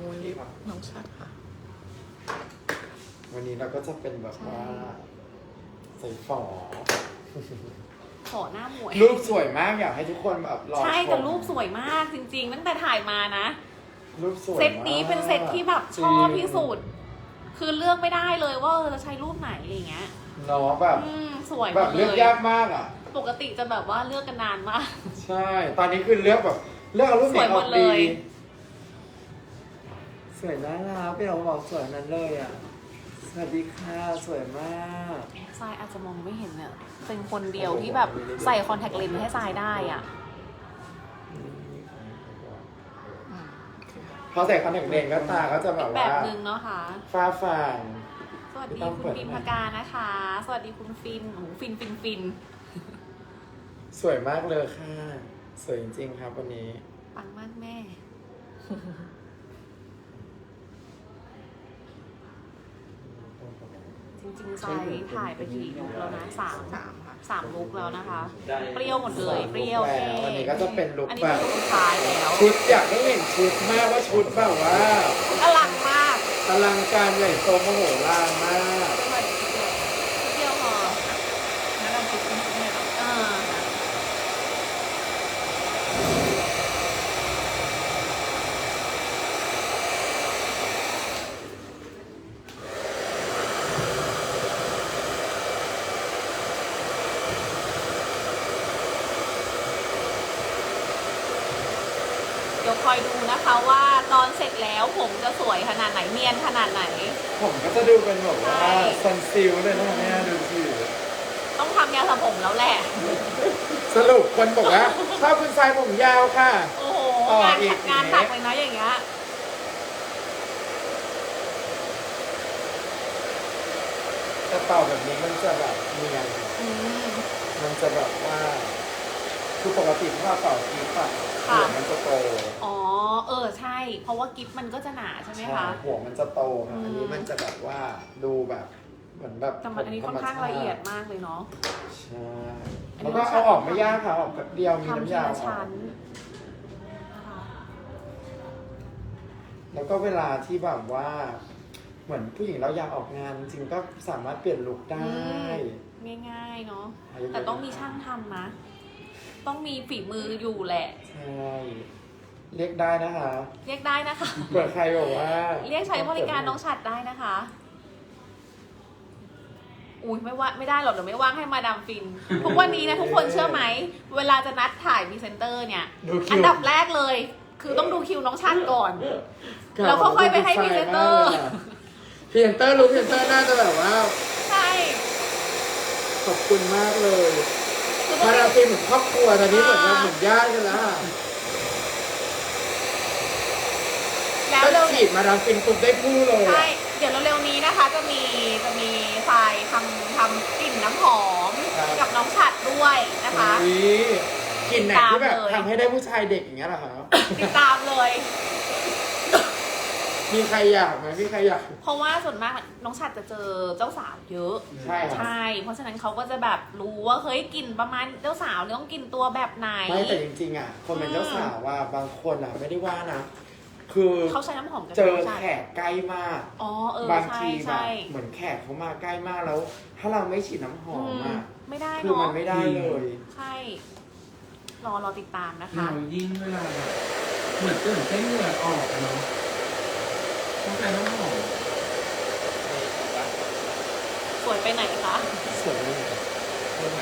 มูลลิปน้องชัดค่ะ วันนี้เราก็จะเป็นแบบว่า ใส่ฝอ ขอหน้าหมวย รูปสวยมากอยากให้ทุกคนแบบรอใช่ชแต่มรูปสวยมากจริง ๆ ตั้งแต่ถ่ายมานะ รูปสวยเซตนี้เป็นเซตที่แบบชอบที่สุด คือเลือกไม่ได้เลยว่าเออจะใช้รูปไหนอะไรเงี้ยเนาะแบบอืมสวยหแบมบดเลืเลอกย ยากมากอะ ปกติจะแบบว่าเลือกกันนานมาก ใช่ ตอนนี้คือเลือกแบบ เลือกเอารูปไหนสวยอหมอกดเลดีย สวยน่ารักพี่เราบอกสวยนั้นเลยอะ สวัสดีค่ะ สวยมากทรายอาจจะมองไม่เห็นเนี่ยเป็นคนเดียวที่แบบใส่คอนแทคเลนส์ให้ทรายได้อะพอใส่คอนแทคเลนส์ก็ตาก็จะแบบแบว่าบหนึ่งเนาะค่ะ ฟ้าฟาง สวัสดีต้องคุเปิณด ฟินให้พกานะคะ สวัสดีคุณฟินโอ้โหฟินฟินฟินสวยมากเลยค่ะ สวยจริงๆครับวันนี้ ปังมากแม่ ริงๆทรายถ่ายไปกี่ลุกแล้วนะสามสามค่ะ สามลุกแล้วนะคะ เปรี้ยวหมดเลย เปรี้ยวแล้เท่วอันนี้ก็จะเป็นลุคอันนี้แบเป็นบลุคสุดท้ายแล้วชุดอยากให้เห็นชุดมากว่าชุดแบบว่าอลังมาก อลังการใหญ่โตมโหฬารมาก เปรี้ยวพอ แนะนำชุดเป็นชุดเนี่ยเหรอ อ่า เดี๋ยวคอยดูนะคะว่าตอนเสร็จแล้ว ผมจะสวยขนาดไหนเนียนขนาดไหน ผมก็จะดูเป็นแบบว่าใช่ ซันซิลเลยนะเนี่ยดูสิต้องทำยาสระผมแล้วแหละ สรุปคนบอกว่าชอบคุณชายผมยาวค่ะ โอ้โหต่องานอีก งานหนักเลยนะอย่างเงี้ยแต่ต่อแบบนี้มันจะแบบเนียน อืมมันจะแบบว่าคือปกติถ้าเราต่อกีบอะ ค่ะ หัวมันจะโตอ๋อ เออใช่ เพราะว่ากิฟต์มันก็จะหนาใช่ไหมคะ หัวมันจะโตค่ะอืมอันนี้มันจะแบบว่าดูแบบเหมือนแบบแต่มันอันนี้ค่อนข้างละเอียดมากเลยเนาะ ใช่อันนี้แล้วก็เอาออกไม่ยากค่ะออกแบบเดียวมีทำทีน้ำยาละออกชั้นนะคะแล้วก็เวลาที่แบบว่า เหมือนผู้หญิงเราอยากออกงาน จริงๆก็สามารถเปลี่ยนลุคได้ ง่ายๆเนาะอายุเยอะแต่ต้องมีช่างทำนะ ต้องมีฝีมืออยู่แหละ ใช่เรียกได้นะคะเรียกได้นะคะ เผื่อใครบอกว่าเรียกใช้บริการน้องฉัดได้นะคะ อุ้ยไม่ว่าไม่ได้หรอกเดี๋ยวไม่ว่างให้มาดามฟิน ทุกวันนี้นะทุกคนเชื่อไหม เวลาจะนัดถ่ายพรีเซนเตอร์เนี่ย ดูคิวอันดับแรกเลย คือต้องดูคิวน้องชัดก่อน แล้วก็ค่อยไปให้พรีเซนเตอร์ พรีเซนเตอร์รู้พรีเซนเตอร์น่าจะแบบว่า ใช่ ขอบคุณมากเลย คือต้อมางดามฟินเหมือนครอบครัวตอนนี้เหมือนแบบเหมือนญาติกันแล้วอะแล้วก็เร็วฉีดมาดามฟินปุ๊บได้คู่เลยใช่เดี๋ยวเร็วๆนี้นะคะ จะมีจะมีไฟล์ทำทำกลิ่นน้ำหอมกับน้องฉัดด้วยนะคะ อุ๊ยกลิ่นไหนที่แบบตามเลย ทำให้ได้ผู้ชายเด็กอย่างเงี้ยเหรอคะติดตามเลย มีใครอยากไหมมีใครอยาก เพราะว่าส่วนมากน้องฉัดจะเจอเจ้าสาวเยอะ ใช่ครับ ใช่ เพราะฉะนั้นเขาก็จะแบบรู้ว่าเฮ้ยกลิ่นประมาณเจ้าสาวเนี่ยต้องกลิ่นตัวแบบไหน ไม่แต่จริงๆอะ คนเป็นเจ้าสาวว่าบางคนอะไม่ได้ว่านะ คือเขาใช้น้ำหอมกันเจอน้งฉัดแขกใกล้มาก อ๋อเออบางใช่ทีแบบใช่เหมือนแขกเขามาใกล้มากแล้ว ถ้าเราไม่ฉีดน้ำหออืมมอะไม่ได้คือเนาะมันไม่ได้เลย ใช่ รอรอติดตามนะหนาคะวยิ่งเวลาแบบเหมือนตื่นเต้นเหงื่อออกอะเนาะ ต้องหอมสวยไปไหนคะ สวยเลยใช่ไหม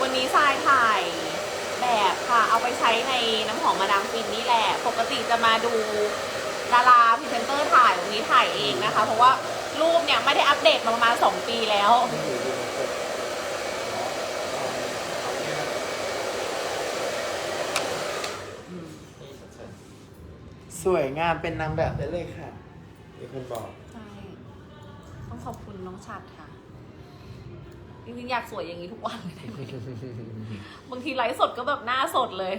วันนี้ทรายถ่ายแบบค่ะ เอาไปใช้ในน้ำหอมมาดามฟินนี่แหละ ปกติจะมาดูดาราพรีเซนเตอร์ถ่ายวันนี้ถ่ายเองนะคะ เพราะว่ารูปเนี่ยไม่ได้อัปเดตมาประมาณ 2 ปีแล้ว สวยงามเป็นนางแบบได้เลยค่ะมีคนบอก ใช่ต้องขอบคุณน้องชัดค่ะ จริงๆ อยากสวยอย่างนี้ทุกวันเลยนะบางทีไลฟ์สดก็แบบหน้าสดเลย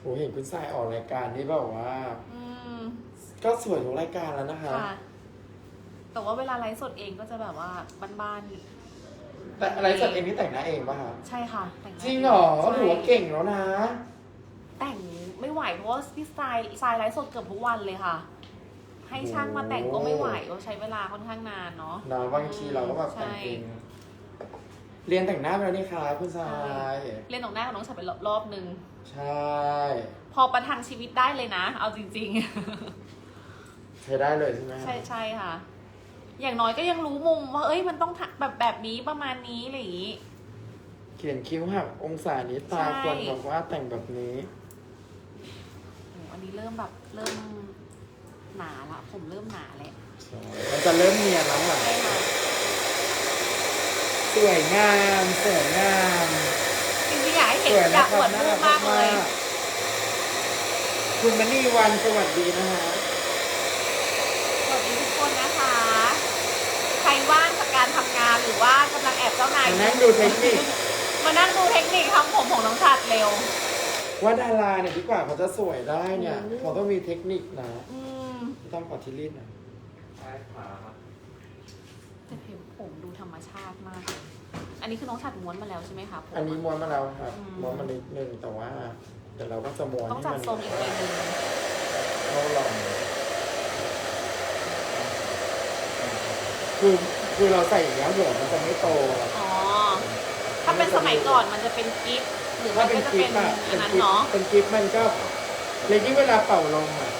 โอ้เห็นคุณทรายออกรายการนี่แบบว่า อืม ก็สวยทุกรายการแล้วนะคะ ค่ะ แต่ว่าเวลาไลฟ์สดเองก็จะแบบว่าบ้านแต่อะไรจัดเองนี่แต่งหน้าเองป่ะคะๆ ใช่ค่ะ แต่งน้าจริงเหรอใช่ถือว่าเก่งแล้วนะ แต่ง ไม่ไหวเพราะว่าพี่ทรายทรายไลฟ์สดเกือบทุกวันเลยค่ะ ให้ช่างมาแต่งก็ไม่ไหวก็ใช้เวลาค่อนข้างนานเนาะเนาะบางทีเราก็แบบแต่งเองเรียนแต่งหน้าไปแล้วนี่ค่ะคุณทรายเล่นตรงหน้ากับน้องฉันไปรอบนึง ใช่ พอประทังชีวิตได้เลยนะ เอาจริงใช้ได้เลยใช่ไหมๆใช่ใช่ค่ะ อย่างน้อยก็ยังรู้มุมว่าเอ้ยมันต้องทำแบบแบบนี้ประมาณนี้อะไรอย่างนี้เขียนคิ้วหักองศานี้ตาใช่ควรบอกว่าแต่งแบบนี้โอ้อันนี้เริ่มแบบเริ่มหนาละ ผมเริ่มหนาแล้วใช่มันจะเริ่มเนียนแล้วค่ะใช่ค่ะสวยงามสวยงามจริงๆอยากให้เห็สนวยอนะยากคอรัวบดน่ารูรัปกมากเลยกคุณมณีวันสวัสดีนะฮะสวัสดีทุกคนนะคะ ใครว่างจากการทำงานหรือว่ากำลังแอบเจ้านายมานั่งดูเทคนิคมานั่งดูเทคนิคทำผมของน้องชัดเร็ว ว่าดาราเนี่ยดีกว่าเขาจะสวยได้เนี่ยโอ้เขาต้องมีเทคนิคนะ อืมต้องปัดที่รีดหนะ แต่เห็นผมดูธรรมชาติมากเลยอันนี้คือน้องชัดม้วนมาแล้วใช่ไหมคะผม อันนี้ม้วนมาแล้วครับอืม ม้วนมานิดนึงแต่ว่าเดี๋ยวเราก็จะม้วนต้องจัดให้มันทรงอีกทีนึงเข้าลองคือคือเราใส่อย่างเงี้ยหัวมันจะไม่โต อ๋อ ถ้าเป็นสมัยก่อนมันจะเป็นกิฟต์ หรือมัถ้านเป็นก็จะกิเป็ฟนต์อะอัเป็นนนั้นกิฟต์เนาะเป็นกิฟต์มันก็เลยยิ่งเวลาเป่าลมอะ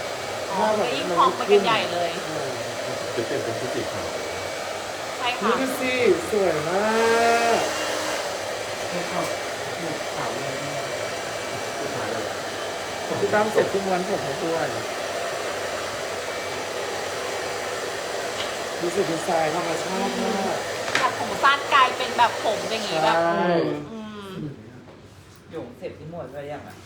อ๋อมันก็ยิ่งพองไปกันใหญ่เลย เออจะเปลี่ยนเป็นชุดสีขาวใช่นี่ค่ะ ดูสิสวยมากให้เข้าหมวกขาวเลยนะผู้ชายเลยพี่ตั้มเสร็จทุกวันผมให้ด้วยรู้สึกดีไซน์ธรรมชาติมาก จากผมสั้นกลายเป็นแบบผมอย่างงี้แบบใช่ อืม หยงเสร็จที่หมดไปยังอะ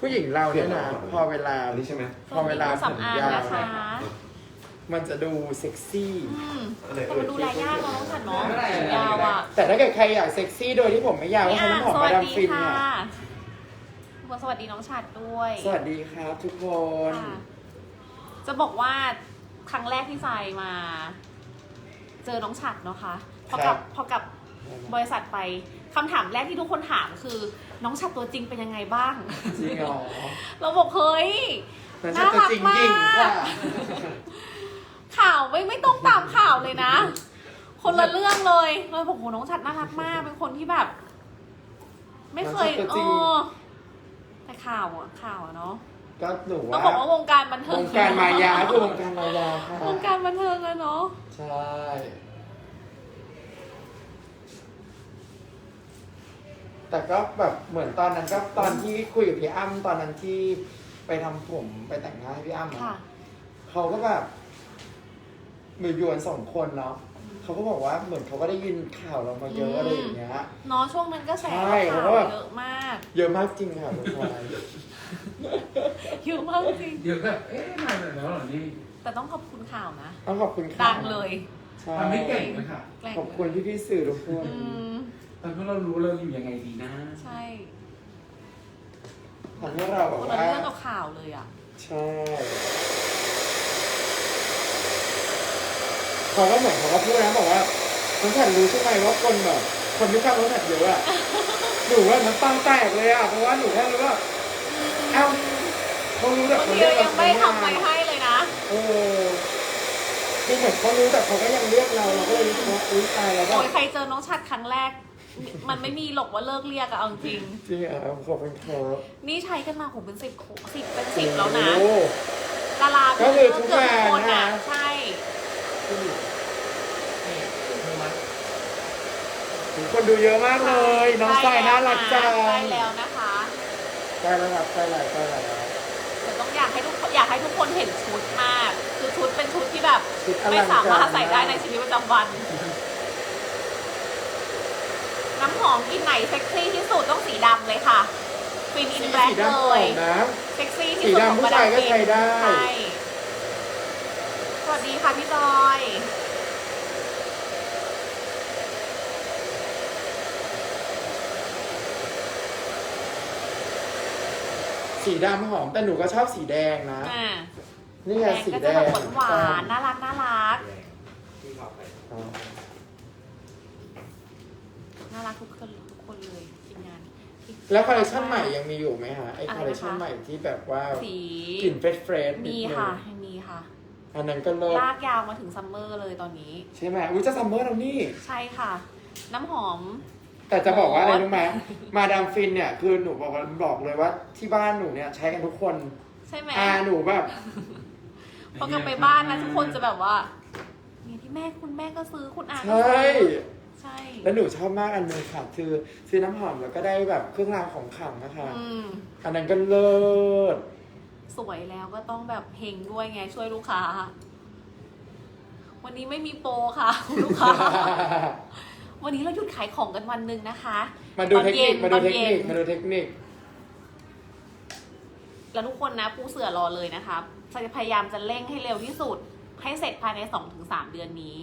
ผู้หญิงเราเนี่ยนะพอเวลา อันนี้ใช่ไหมพอเวลาสำอางนะคะมันจะดูเซ็กซี่อืมอะไรแต่เอ่มันยดูแลยากเนาะน้องฉันเนาะยาวอะแต่ถ้าเกิดใครอยากเซ็กซี่โดยที่ผมไม่ยาวก็พี่ใช้อ่างน้ำหอมสมาวัสดามดีฟินค่ะเนี่ยทุกคนสวัสดีน้องฉัดด้วยสวัสดีครับทุกคน ค่ะจะบอกว่าครั้งแรกที่ทรายมา เจอน้องฉัดเนาะคะพอกลับพอกลับบริษัทไป คำถามแรกที่ทุกคนถามคือ น้องฉัดตัวจริงเป็นยังไงบ้าง จริงเหรอเราบอกเฮ้ยมันจะจริงจริงค่ะข่าวไม่ไม่ต้องตามข่าวเลยนะ คนละเรื่องเลยเลยบอกโหน้องฉัดน่ารักมาก เป็นคนที่แบบ ไม่เคยเออแต่ข่าวอะข่าวอะเนาะก็หนูต้องว่าบอกว่าวงการบันเทิวงงการมายาคือวงการมายาค่ะวงการบันเทิงอะเนาะ ใช่ แต่ก็แบบเหมือนตอนนั้นก็ตอนที่คุยกับพี่อ้ำตอนนั้นที่ไปทำผมไปแต่งหน้าให้พี่อ้ำอะค่ะ เขาก็แบบมือยวนสองคนเนาะเขาก็บอกว่าเหมือนเขาก็ได้ยินข่าวเรามาเยอะอืมอะไรอย่างเงี้ยเนาะช่วงนั้นก็แสใช่ข่าเพราะวว่าเยอะมาก เยอะมากจริงค่ะทุกคนเยอะมากจริงเดี๋ยวแบบเอ๊ะมาแล้วเหรอนี่แต่ต้องขอบคุณข่าวนะต้องขอบคุณค่ะดังเลยใช่ทำให้เก่งนะคะแกล้งขอบคุณพี่พี่ๆสื่อทุกคนอืม ตอนที่เรารู้เราอยู่ยังไงดีนะ ใช่ทำให้เราแบคบนละว่า เรื่องกับข่าวเลยอะ ใช่เขาก็เหมือนเขาก็พูดนะบอกว่าน้องฉันรู้ใช่ไหมว่าคนแบบ คนที่ชอบน้องฉันเยอะอะ หนูว่าน้ำตาแตกเลยอะเพราะว่าหนูแค่รู้ว่าเอ้าเขารู้แต่บางคนทีเรียเรากยังไม่ทำอะไรให้เลยนะเออคือเหมือนเขารู้แต่เขาก็ยังเรียกเราเราก็เลยรู้สึกว่าอุ้ยตายแล้วแบโอ้บยใครเจอน้องชัดครั้งแรก มันไม่มีหรอกว่าเลิกเรียกอะเอาจริง จริงอะขอบคุณครับนี่ใช้กันมาผมเป็นสิบสิบเป็นสิบแล้วนะ โอ้ ดาราก็คือทุกเกือบทุกคนงาอะนนะใช่คนดูเยอะมากเลย น้องสายน่ารักจังใช่แล้วนะคะใกล้แล้วครับใกล้แล้วใกล้แล้วแต่ต้องอยากให้ทุกคนอยากให้ทุกคนเห็นชุดมาก คือชุดเป็นชุดที่แบบ ชุดอไม่ลังสากามารถรใส่ได้ในชีวิตประจำวัน น้ำหอมกลินไหนเซ็กซี่ที่สุดต้องสีดำเลยค่ะฟินอินแบล็สีเลดำอ่อยนนะ เซ็กซี่ที่สีสุดดำของผู้มาชาดายมก็ฟินใช้ได้ ใช่สวัสดีค่ะพี่จอย สีดำหอมแต่หนูก็ชอบสีแดงนะ อ่านี่ไงแดงสีก็แดจะแบบงหวานๆน่ารักน่ารักอ๋อ น่ารักทุกคนทุกคนเลยทีมงานพี่ แล้วคอลเลคชันใหม่ยังมีอยู่ไหมฮะไออะไรนะคะ คอลเลคชันใหม่ที่แบบว่าสี กลิ่นเฟรชเฟรชมีค่ะยังมีค่ะ อันนั้นก็เลิศลากยาวมาถึงซัมเมอร์เลยตอนนี้ ใช่ไหมอุ้ยจะซัมเมอร์แล้วนี่ ใช่ค่ะ น้ำหอม แต่จะบอกว่าอะไรรู้ไหมมาดามฟินเนี่ยคือหนูบอกว่าบอกเลยว่าที่บ้านหนูเนี่ยใช้กันทุกคนใช่ไหมอาหนูแบบพอกลับไปบ้านนะทุกคนจะแบบว่าเนี่ยที่แม่คุณแม่ก็ซื้อคุณอาใชก็ซื้่อ ใช่ แล้วหนูชอบมากอันหนึงค่ะคือซื้อน้ำหอมแล้วก็ได้แบบเครื่องรางของขลังนะคะ อืม อันนั้นก็เลิศสวยแล้วก็ต้องแบบเฮงด้วยไงช่วยลูกค้า วันนี้ไม่มีโปรค่ะ คุณลูกค้า วันนี้เราหยุดขายของกันวันหนึ่งนะคะ มาดูตอนเทคย็นิคมาดูตอนเทคย็นิคมาดูเทคนิค แล้วทุกคนนะปูเสือรอเลยนะคะจะพยายามจะเร่งให้เร็วที่สุด ให้เสร็จภายใน 2-3 เดือนนี้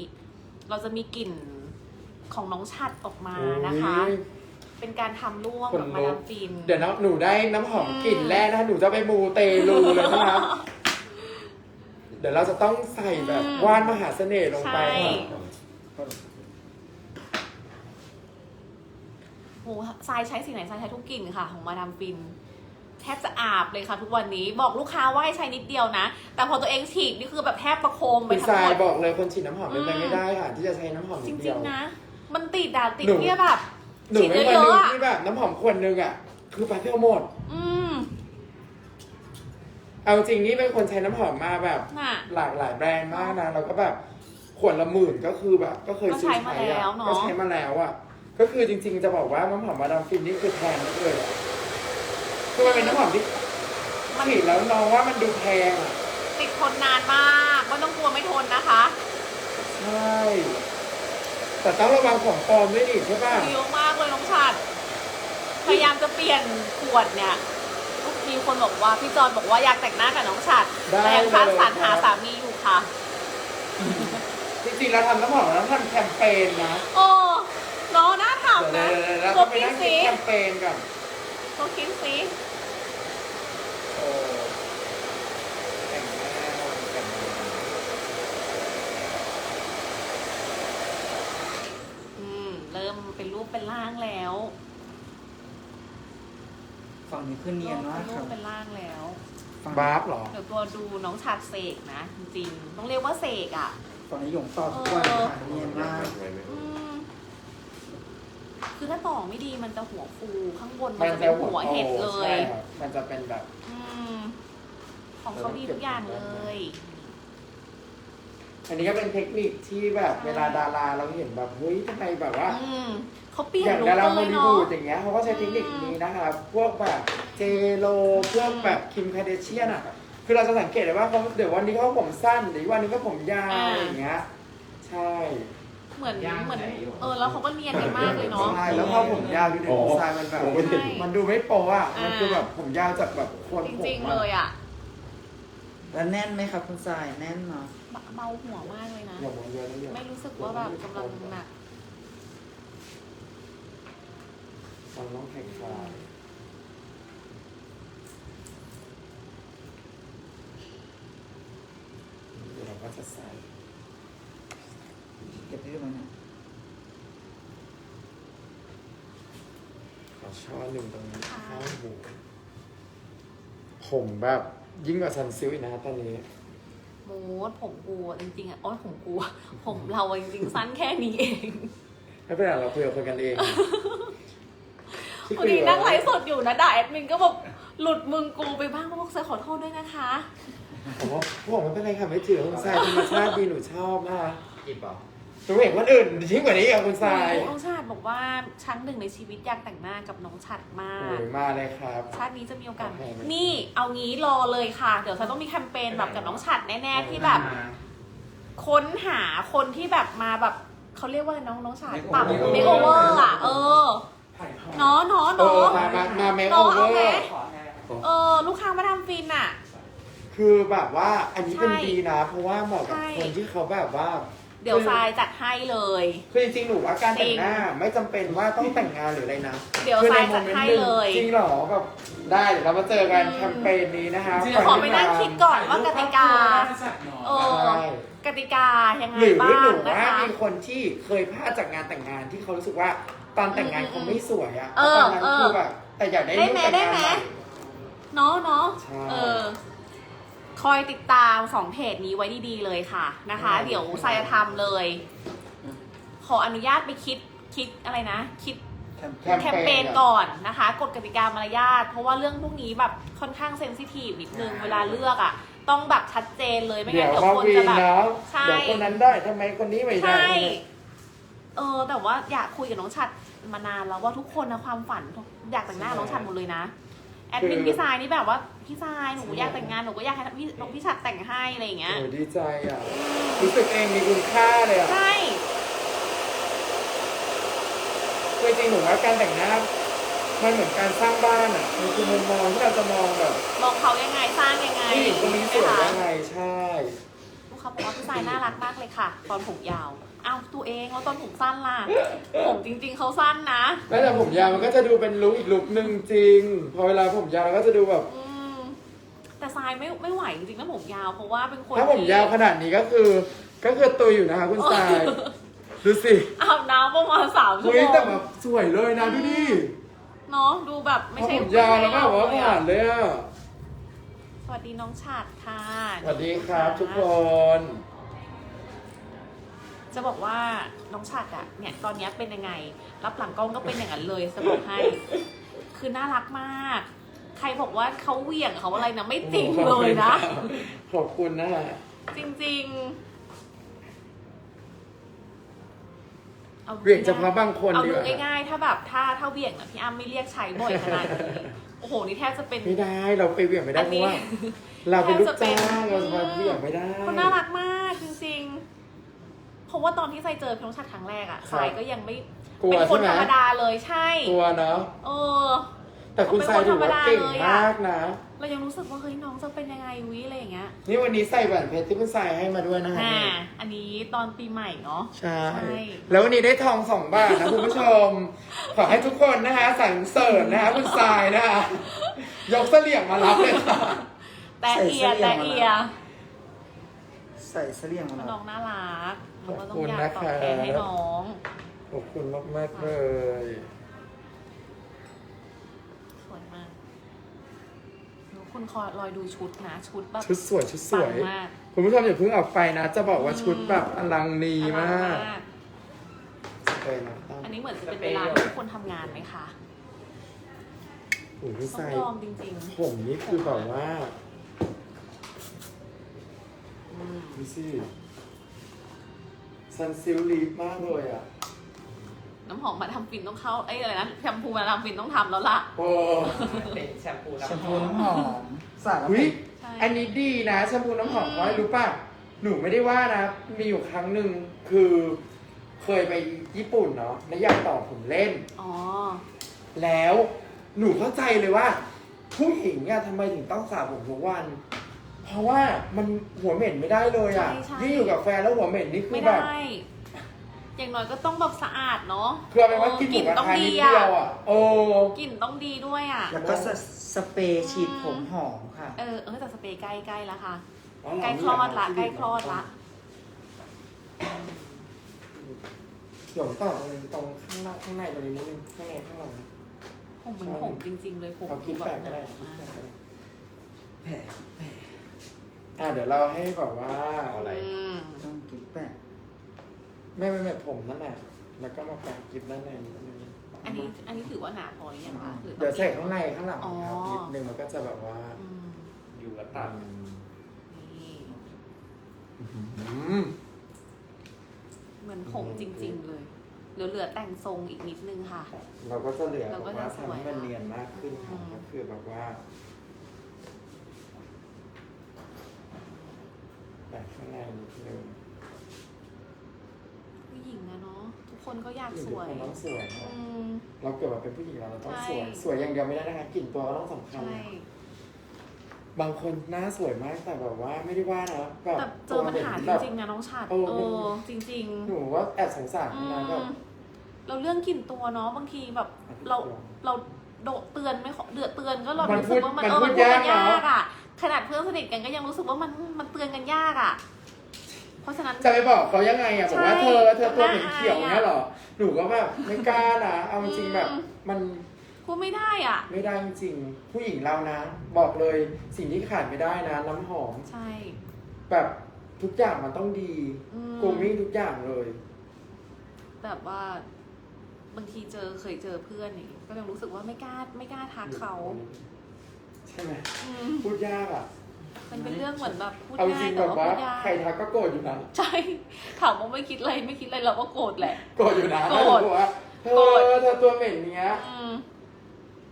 เราจะมีกลิ่น ของน้องชัดออกมานะคะโอ้ยเป็นการทำร่วมขกับนมาลุดากมฟิน เดี๋ยวนะหนูได้น้ำหอมอืมกลิ่นแรกนะคะหนูจะไปมูเตลูเลยนะคะเดี๋ยวเราจะต้องใส่แบบว่านมหาเสน่ห์ลงไปใช่ ค่ะโหทรายใช้สีไหนทรายใช้ทุกกลิ่นค่ะ ของมาดามฟิน แทบจะอาบเลยค่ะ ทุกวันนี้บอกลูกค้าว่าให้ใช้นิดเดียวนะ แต่พอตัวเองฉีดนี่คือแบบแทบประโคมไปคุณทั้ทรางหมยดบอกเลยคนฉีดน้ำหอมเป็นไปอืม ไม่ได้ค่ะ ที่จะใช้น้ำหอมจนิดริเดียง ว ๆ นะ มันติดอะติดหนู เนี่ยแบบ หนูฉีดไม่เยเคยอะดูๆอะ ที่แบบน้ำหอมขวดนึงอะ คือไปเที่ยวหมด อืมเอาจริงนี่เป็นคนใช้น้ำหอมมาแบบ น่ะ หลากหลายแบรนด์มากนะแล้วก็แบบขวดละหมื่นก็คือแบบ ก็เคยซื้อก็ใช้มาแล้วเนอะ ก็ใช้มาแล้วอะก็คือจริง ๆ จะบอกว่าน้ำหอมมาดามฟินนี่คือแพงมากเลยอะคือมันเป็นน้ำหอมที่มันฉีดแล้วน้องว่ามันดูแพงอะติดทนนานมากไม่ต้องกลัวไม่ทนนะคะ ใช่ แต่ต้องระวังของปลอมด้วยนี่ใช่ป่ะเยอะมากเลยน้องชัดพยายามจะเปลี่ยนขวดเนี่ยมีคนบอกว่าพี่จอนบอกว่าอยากแต่งหน้ากับน้องชัดได้แต่ยังคัดสรรเลยหาครับสามีอยู่ค่ะจริงๆเราทำน้ำหอมแล้วทำแคมเปญนะโอ้เน้องน่าเดี๋ยวทำนะเดี๋ยวเดี๋ยวเราตัวต้องไปคิดนั่งคิสิดแคมเปญก่อนตัวคิดสิโอ้แต่งหน้าแต่งหน้า อืม เริ่ม เป็นรูปเป็นร่างแล้วฝั่งนี้คือเนียนมากเป็นครูรัปบเป็นร่างแล้ว ฝั่งบาร์ฟเหรอ เดี๋ยวตัวดูน้องชัดเสกนะจริงๆต้องเรียกว่าเสกอะ ฝั่งนี้หยงต่อทุกวันค่ะเนียนมากอืมคือถ้าต่อไม่ดีมันจะหัวฟูข้างบนมัมันนจะจะเป็นหัหัววโตเห็ดเลใช่ย ครับมันจะเป็นแบบ อืมของเขาดีทุกอย่างเลย อันนี้ก็เป็นเทคนิคที่แบบใช่เวลาดาราเราเห็นแบบเฮ้ยทำไมแบบว่า อืมเขาเปลี่ยอนย่างลุคดาราเลฮอยลลีเนาะวูดอย่างเงี้ยเขาก็ใช้เทคนิคนี้นะครับ พวกแบบเจโลพวกแบบคิมคาเดเชียนอะ คือเราจะสังเกตเลยว่าเขาเดี๋ยววันนี้เขาผมสั้นเดี๋ยววันนี้ก็ผมยาวอะไรอย่างเงี้ย ใช่เหมือนเหมือนเออ แล้วเขาก็เนียนกันมากเลยเนาะ ใช่แล้วพอผมยาวดูเด็กดีไซน์มันแบบ ผมไม่เห็นใช่มันดูไม่โป๊ะอะ มันอ่าคือแบบผมยาวจากแบบโคนจผมริงๆอะเลยอะ แล้วแน่นไหมครับคุณสายแน่นเนาะ เบาหัวมากเลยนะ อย่ามองเยอะนะอย่าไม่รู้สึกว่าแบบกำลังหนักมันต้องแข็งคลายเดี๋ยวเราก็จะใส่เก็บได้ไหมเนี่ยขอช่อหนึ่งตรงนี้ข้างหูผมแบบยิ่งกว่าซันซิลอีกนะตอนนี้ มูดผมกูอะจริงๆอะโอ้ยผมกูอะผมเราอะจริงๆสั้นแค่นี้เองไม่เป็นไรเราคุยกับคนกันเองที่พอคุยดีกับนั่งไลฟ์สดอยู่นะด่าแอดมินก็แบบหลุดมึงกูไปบ้างก็บอกเซยขอโทษด้วยนะคะผมว่าผมไม่เป็นไรค่ะไม่จืดคุณทรายธรรมชาติดีหนูชอบนะคะอีกเปล่า หนูเห็นคนอื่นทิ้งกว่านี้อีกอะคุณทรายน้องชาติบอกว่าครั้งหนึ่งในชีวิตอยากแต่งหน้ากับน้องชัดมาโอ้กยมาเลยครับ ชาตินี้จะมีโอกาส โอเคไหมนี่เอางี้รอเลยค่ะ เดี๋ยวฉันต้องมีแคมเปญแบบกับน้องฉัดแน่ๆที่แบบ ค้นหาคนที่แบบมาแบบเขาเรียกว่าอะไรน้องน้องฉัดปรับ Makeover เมคโอเวอร์อะ เออเนาะเนาะเออเนาะมามามาเมคน้โอองเวอเอาไหม ร์ขอแทนเออ ลูกค้ามาทำฟินอะ คือแบบว่าอันนี้เป็นใช่ดีนะ เพราะว่าเหมาะกับใช่ คนที่เขาแบบว่า เดี๋ยวทรายจัดให้เลย คือจริงๆหนูว่าการแต่งหน้าจริงไม่จำเป็นว่าต้องแต่งงานหรืออะไรนะเดี๋ยวคือทรายในโมจัดเมนต์ให้หนึ่งเลย จริงเหรอแบบได้เดี๋ยวเรามาเจอกันอืมแคมเปญนี้นะคะเดี๋ยวขอไปนั่งคิดก่อนว่ากติกา เออใช่กติกายังไงหรือบ้าหนูงนะว่าคะมีคนที่เคยพลาดจากงานแต่งงานที่เขารู้สึกว่าตอนแต่งงานเขาไม่สวยอะเออตอนนั้นเออคือแบบแต่อยากได้ได้รูปไหมแต่งได้งานไหมใหม่เนาะเนาะใช่เออ คอยติดตามสองเพจนี้ไว้ดีๆเลยค่ะนะคะได้เดี๋ยวทรายจะทำเลย ขออนุญาตไปคิดคิดอะไรนะ คิดแคมเปญแคมเปญก่อนนะคะ กฎกติกามารยาทเพราะว่าเรื่องพวกนี้แบบค่อนข้างเซนซิทีฟนิดนึงเวลาเลือกอะ ต้องแบบชัดเจนเลยไม่เดี๋งั้ยนวเดี๋ยวมาคนวีจะนแบบเนาะใช่เดี๋ยวคนนั้นได้ทำไมคนนี้ไม่ได้ใช่เนี่ยเออแต่ว่าอยากคุยกับน้องชัดมานานแล้วว่าทุกคนนะความฝันอยากแต่งหน้าน้องชัดหมดเลยนะ แอดมินพี่สายนี่แบบว่าพี่สายหนูอยากแต่งงานหนูก็อยากให้พี่น้องพี่ชัดแต่งให้อะไรอย่างเงี้ยโอ้ดีใจอะรู้สึกเองมีคุณค่าเลยอะใช่คือจริงๆหนูว่าการแต่งหน้ามันเหมือนการสร้างบ้านอะมันคือมุมมองที่เราจะมองแบบมองเขายังไงสร้างยังไงผู้หญิงคนนี้สวยใช่ไหมยังคะไงใช่ลู กค้าบอกว่าพี่สายน่ารักมากเลยค่ะ ตอนผมยาวอ้าวตัวเองแล้วตอนผมสั้นล่ะ ผมจริง ๆเขาสั้นนะ แม้แต่ผมยาวมันก็จะดูเป็นลุคอีกลุคหนึ่งจริง พอเวลาผมยาวมันก็จะดูแบบ อืมแต่ทรายไม่ไม่ไหวจริงๆนะผมยาวเพราะว่าเป็นคนถ้าผมที่ยาวขนาดนี้ก็คือ ก็คือตุยอยู่นะคะคุณทราย ดูสิอาบน้ำประมาณสามชั่วเฮ้ยโมงแต่แบบสวยเลยนะดูดิเนาะดูแบบไม่พอใช่ผมยาวแล้วก็แบบว่าไม่หใช่วานเลยอะ สวัสดีน้องฉัดค่ะสวัสดีครับทุกคน จะบอกว่าน้องฉัดอะเนี่ยตอนเนี้ยเป็นยังไง รับหลังกล้องก็เป็นอย่างนั้นเลยจะบอกให้ คือน่ารักมาก ใครบอกว่าเขาเหวี่ยงเขาอะไรนะไม่จริงเลยนะ ขอบคุณนะฮะจริงๆอาเวียงเฉพาะบางคนเอาดีดูกว่า ง่ายๆ ถ้าแบบถ้าถ้าเหวี่ยงนะพี่อ้ำไม่เรียกใช้บ่อยขนาดนี้ โอ้โห นี่แทบจะเป็น ไม่ได้เราไปเวียงไม่ได้อันเพนี้ ราะว่า เราเป็นลูกจ้างแทบจะเป็นเราจะมาเวียงไม่ได้เขาน่ารักมากจริงๆเพราะว่าตอนที่ใส่เจอพี่น้องชัดครั้งแรกอะครับ สายก็ยังไม่กลัวเป็นคนใช่ไหมธรรมดาเลยใช่ กลัวเนาะเออ แต่คุณทรายถือว่าเก่งมากนะ เรายังรู้สึกว่าเฮ้ยน้องจะเป็นยังไงวิอะไรอย่างเงี้ยนี่วันนี้ใส่แหวนเพชรที่คุณทรายให้มาด้วยนะฮะอ่าอันนี้ตอนปีใหม่เนาะ ใช่ ใช่ แล้ววันนี้ได้ทองสองบาทนะคุณผู้ชม ขอให้ทุกคนนะคะสรรเสริญนะคะคุณทรายนะคะยกเสลี่ยงมารับเลยค่ะ แต่เอียแต่เอียใส่เสลี่ยงมาน้แล้อวงน่ารักเราก็ต้องขอบคุณอยากนะตอบคะแทนให้น้อง ขอบคุณมากๆเลย สวยมากแล้ว คุณคอยรอยดูชุดนะ ชุดแบบชุดสวยชุดสปัวงยมากคุณผู้ชมอย่าเพิ่งออกไปนะ จะบอกว่าชุดแบบอลังนีมากมากเลยนะตั้งอันนี้เหมือนจะเป็นเวลาที่ทุกคนทำงานไหมคะโอ้โหคุณต้อทงรายยอมจริงผมนี่คือแบบว่าๆอืมดูสิซันซิลลีฟมากเลยอะ น้ำหอมมาทำฟินต้องเข้าเอ้ยอะไรนะแชมพูมาทำฟินต้องทำแล้วล่ะ โอ้เป็นแชมพูแชมน้ำหพูอมน้ำหอมสารวิใช่ อันนี้ดีนะแชมพูน้ำหอมอืมเพราะรู้ป่ะ หนูไม่ได้ว่านะ มีอยู่ครั้งหนึ่งคือเคยไปญี่ปุ่นเนาะแล้วอยากต่อผมเล่น อ๋อ แล้วหนูเข้าใจเลยว่า ผู้หญิงเนี่ยทำไมถึงต้องสระผมทุกวัน เพราะว่ามันหัวเหม็นไม่ได้เลยอะใช่ใช่ ยิ่งอยู่กับแฟนแล้วหัวเหม็นนี่คืไม่อแบได้ บ อย่างน้อยก็ต้องแบบสะอาดเนาะคือเอาเป็นว่ากินหกมูลิ่นกระต้องทะดีนิดอะเดียวอะโอ้กลิ่นต้องดีด้วยอะ แล้วก็สสเปรย์ฉีดผมหอมค่ะเออเออแต่สเปรย์ใกล้ใกล้แล้วค่ะอ๋อเหรอใกล้คลอดละใกล้คลอดละเดี๋ยวต่อตรงตรงข้างหน้าข้างในตรงนี้นิดนึงข้างในข้างหลังผมเหมือนผมจริง ๆ เลยผมเอาคิดแบแปบก็ได้มากแผลแผลอะเดี๋ยวเราให้แบบว่าเอาอะไรอืมต้องกิ๊บแปะ ไม่ไม่ไม่ผมนั่นแหละแล้วก็มาแปะกิฟด้านในนิดนึงอันนี้อันนี้ถือว่าหนาพอหรือยังคะหรือต้องเดี๋ยวใส่ข้างในข้างหลังอ๋อครับนิดนึงมันก็จะแบบว่าอืมอยู่แล้วตัดนี่อืมเหมือนผมจริง ๆ เลยเหลือเหลือแต่งทรงอีกนิดนึงค่ะ เราก็จะเหลือเราแบก็บจะว่าสวยทำให้มันเนียนมากขึ้นครับอืมก็คือแบบว่าแปะข้างในนิดนึง ผู้หญิงนะเนาะทุ กคนก็อยากผู้หญิงสทุกวยคนต้องสวยอืม เราเกิดมาเป็นผู้หญิงเราเราต้องใช่สวยสวยอย่างเดียวไม่ได้นะคะกลิ่นตัวก็ต้องสำคัญใช่บางคนหน้าสวยมากแต่แบบว่าไม่ได้ว่านะแบบแต่เจอปัญหาจแบบริงๆนะน้องฉัดเออเออจริงหนูว่าแอบสงสารๆอืนะแบบมเราเรื่องกลิ่นตัวเนาะบางทีแบบเราเราโดดเตือนไม่ขอเดือดเตือนก็เรามันรู้สึกว่ามันพูดเออมัมันนพูดพูดกันยากยากเนอะอะขนาดเพื่อนสนิทกันก็ยังรู้สึกว่ามันมันเตือนกันยากอะเพ ราะฉะนั้น จะไปบอกเขายังไงอะบอกว่าใช่เธอเธอตัวเหม็นเขียวน่าอายอะเนี้ยเหรอหนูก็แบบไม่กล้านะเอาจริงๆแบบอืมมันพูดไม่ได้อะ ไม่ได้จริงๆผู้หญิงเรานะ บอกเลยสิ่งที่ขาดไม่ได้นะ น้ำหอมใช่ แบบทุกอย่างมันต้องดีอืมกรูมมิ่งทุกอย่างเลย แบบว่าบางทีเจอเคยเจอเพื่อนอย่างงี้ก็ยังรู้สึกว่าไม่กล้าไม่กล้าทักเขา ใช่ไหมอืมพูดยากอะ มันเป็นเรื่องเหมือนแบบพูดเอาจง่าริยงแต่แบบว่าว่าพูดยากใครทักก็โกรธอยู่นะใช่ ถามว่าไม่คิดอะไรไม่คิดอะไรเราก็โกรธแหละ โกรธอยู่นะโกรธบอกว่าเธโกรอธ เธอตัวเหม็นเนี้ยอืม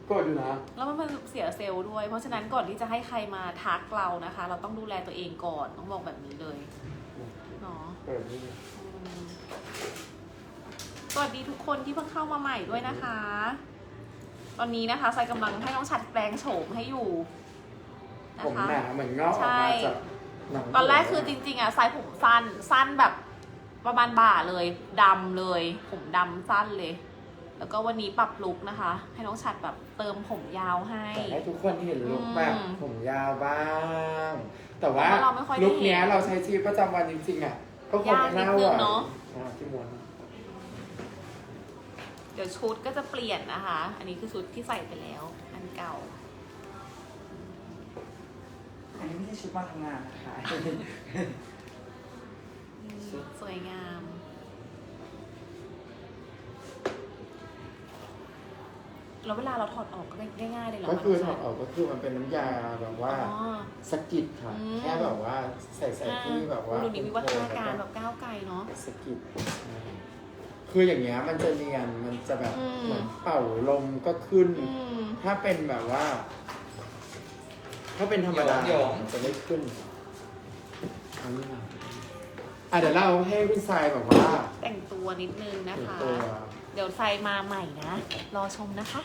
โกรธอยู่นะ แล้วมันเสียเซลล์ด้วย เพราะฉะนั้นก่อนที่จะให้ใครมาทักเรานะคะ เราต้องดูแลตัวเองก่อนต้องบอกแบบนี้เลยเนาะเปิดนี่อืมสวัสดีทุกคนที่เพิ่งเข้ามาใหม่ด้วยนะคะ ตอนนี้นะคะใส่กำลังให้น้องชัดแปลงโฉมให้อยู่ นะผมคะ หนาเหมือนงอกออกมาจากหนังตอนแรกคือจริงๆอะใส่ผมสั้นสั้นแบบประมาณบ่าเลยดำเลย ผมดำสั้นเลย แล้วก็วันนี้ปรับลุกนะคะ ให้น้องชัดแบบเติมผมยาวให้แต่ให้ทุกคนเห็นลุคแบบอืมผมยาวบ้าง แต่ว่าเพราะเราไม่ค่อยได้ลุคเนี้ยเห็นเราใช้ชีวิตประจำวันจริงๆอะก็คงไม่น่ายากนิดนึไหวงเนอะ อ่าที่ม้วนเดี๋ยวชุดก็จะเปลี่ยนนะคะ อันนี้คือชุดที่ใส่ไปแล้ว อันเก่าอั นนี้ไม่ใช่ชุดมาทำงานนะคะสวยงาม แล้วเวลาเราถอดออกก็ง่ายๆเลยเหรอก็คะคือถน้องดออกก็คือมันเป็นน้ำยาแบบว่าอ๋อสะกิดค่ะอืมแค่แบบว่าใส่ใส่ที่แบบว่าดูนี่วิวัฒนาการแบบก้าวไกลเนาะสะกิดคืออย่างเงี้ยมันจะเนียนมันจะแบบอืมเหมือนเป่าลมก็ขึ้นอืมถ้าเป็นแบบว่า ถ้าเป็นธรรมดาหยองๆมันจะไม่ขึ้นอันนี้นะอะเดี๋ยวเราให้พี่ทรายแบบว่าแต่งตัวนิดนึงนะถึงคะ ตัว เดี๋ยวใส่มาใหม่นะ รอชมนะคะ